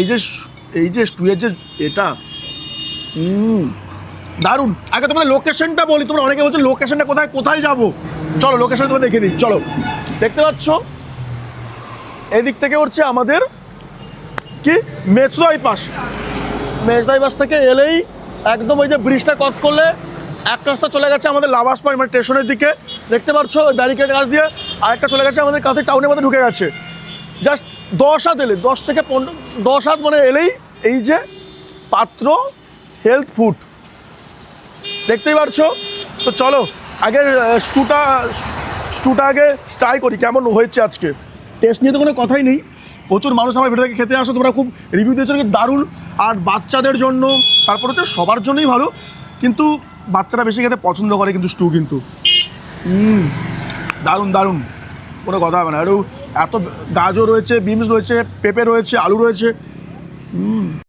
এই যে এই যে স্টুয়ের যে এটা দারুণ। আগে তোমাদের লোকেশনটা বলি, তোমরা অনেকে বলছো লোকেশনটা কোথায় কোথায় যাব? চলো লোকেশন তোমার দেখে দিই, চলো। দেখতে পাচ্ছ? এদিক থেকে হচ্ছে আমাদের কি? মেট্রো বাইপাস মেট্রো বাইপাস থেকে এলেই একদম ওই যে ব্রিজটা ক্রস করলে এক রাস্তা চলে গেছে আমাদের লাভাস পয়েন্ট মানে স্টেশনের দিকে। দেখতে পাচ্ছ ব্যারিকেড কাছ দিয়ে আরেকটা চলে গেছে আমাদের কাছে টাউনের মধ্যে ঢুকে গেছে। জাস্ট দশ হাত এলে দশ থেকে পনেরো, দশ হাত মানে এলেই এই যে পাত্র হেলথ ফুড দেখতেই পারছ তো চলো, আগে স্টুটা স্টুটা আগে ট্রাই করি, কেমন হয়েছে আজকে? টেস্ট নিয়ে তো কোনো কথাই নেই। প্রচুর মানুষ আমার ভিডিও থেকে খেতে আসো, তোমরা খুব রিভিউ দিয়েছ দারুণ। আর বাচ্চাদের জন্য, তারপরে তো সবার জন্যই ভালো। কিন্তু বাচ্চারা বেশি খেতে পছন্দ করে কিন্তু স্টু কিন্তু। দারুণ দারুণ। কোনো কথা হবে না। আরও এত গাজর রয়েছে, বিনস রয়েছে, পেঁপে রয়েছে, আলু রয়েছে। হুম